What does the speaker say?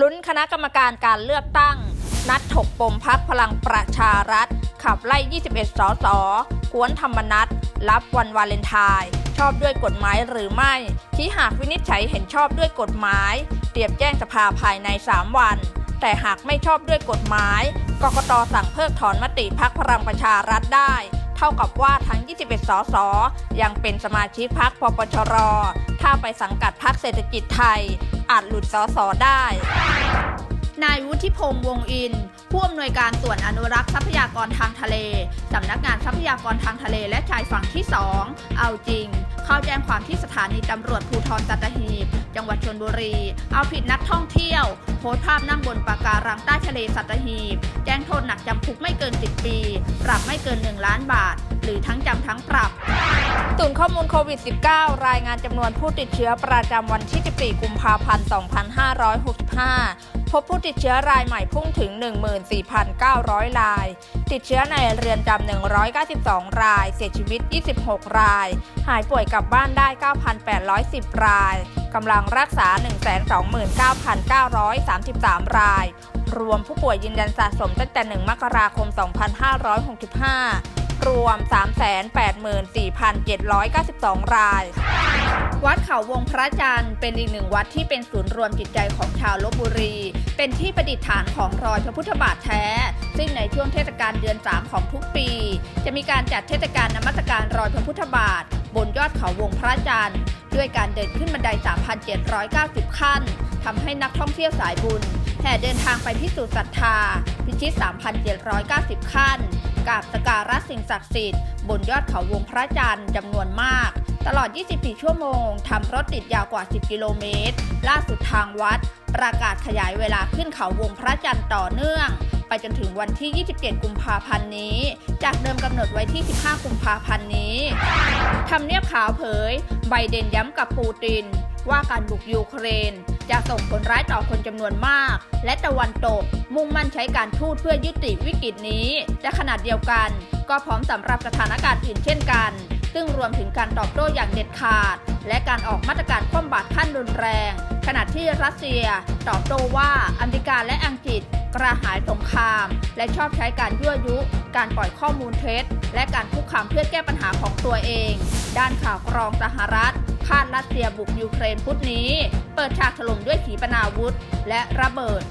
ลุ้นคณะกรรมการการเลือกตั้ง นัดถกปมพักพลังประชารัฐ ขับไล่ 21 สสกวนธรรมนัฐรับวันวาเลนไทน์ชอบด้วยกฎหมายหรือไม่ ที่หากวินิจฉัยเห็นชอบด้วยกฎหมาย เตรียมแจ้งสภาภายใน 3 วัน แต่หากไม่ชอบด้วยกฎหมาย กกตสั่งเพิกถอนมติพักพลังประชารัฐได้ เท่ากับว่าทั้ง 21 สส ยังเป็นสมาชิกพักปปชร ถ้าไปสังกัดพักเศรษฐกิจไทย อาจหลุดสอสอได้ นายวุฒิพงษ์วงอินผู้อำนวยการส่วนอนุรักษ์ทรัพยากรทางทะเล สำนักงานทรัพยากรทางทะเลและชายฝั่งที่ 2 เอาจริง เข้าแจ้งความที่สถานีตำรวจภูธรสัตหีบ จังหวัดชนบุรี เอาผิดนักท่องเที่ยว โพสภาพนั่งบนปะการังใต้ทะเลสัตหีบ แจ้งโทษหนักจำคุกไม่เกิน 10 ปี ปรับไม่เกิน 1 ล้านบาท หรือทั้งจำทั้งปรับศูนย์ข้อมูลโควิด -19 รายงานจำนวนผู้ติดเชื้อประจำวันที่ 14 กุมภาพันธ์ 2565 พบผู้ติดเชื้อรายใหม่พุ่งถึง 14,900 ราย ติดเชื้อในเรือนจำ 192 ราย เสียชีวิต 26 ราย หายป่วยกลับบ้านได้ 9,810 ราย กำลังรักษา 129,933 ราย รวมผู้ป่วยยืนยันสะสมตั้งแต่ 1 มกราคม 2565 รวม 384,792 ราย วัดเขาวงพระจันทร์เป็นอีกหนึ่งวัดที่เป็นศูนย์รวมจิตใจของชาวลบบุรี เป็นที่ประดิษฐานของรอยพระพุทธบาทแท้ ซึ่งในช่วงเทศกาลเดือน 3 ของทุกปี จะมีการจัดเทศกาลนมัสการรอยพระพุทธบาท บนยอดเขาวงพระจันทร์ด้วยการเดินขึ้นบันได 3,790 ขั้นทำให้นักท่องเที่ยวสายบุญแห่เดินทางไปพิสูจน์ศรัทธา พิชิต 3,790 ขั้น กราบสการะสิ่งศักดิ์สิทธิ์บนยอดเขาวงพระจันทร์จำนวนมาก ตลอด 24 ชั่วโมงทำรถติดยาวกว่า 10 กิโลเมตร ล่าสุดทางวัด ประกาศขยายเวลาขึ้นเขาวงพระจันทร์ต่อเนื่อง ไปจนถึงวันที่ 27 กุมภาพันธ์นี้ จากเดิมกำหนดไว้ที่ 15 กุมภาพันธ์นี้ทำเนียบขาวเผย ไบเดนย้ำกับปูติน ว่าการบุกยูเครน จะส่งผลร้ายต่อคนจำนวนมาก และตะวันตกมุ่งมั่นใช้การทูตเพื่อยุติวิกฤตนี้ แต่ขนาดเดียวกัน ก็พร้อมสำหรับสถานการณ์อื่นเช่นกัน ซึ่งรวมถึงการตอบโต้อย่างเด็ดขาด และการออกมาตรการคว่ำบาตรขั้นรุนแรง ขณะที่รัสเซีย ตอบโต้ว่าอเมริกาและอังกฤษกระหายสงคราม และชอบใช้การยั่วยุ การปล่อยข้อมูลเท็จ และการคุกคามเพื่อแก้ปัญหาของตัวเอง ด้านข่าวกรองสหรัฐ คาดรัสเซียบุกยูเครนพุธนี้ เปิดฉากถล่มด้วยขีปนาวุธ และระเบิด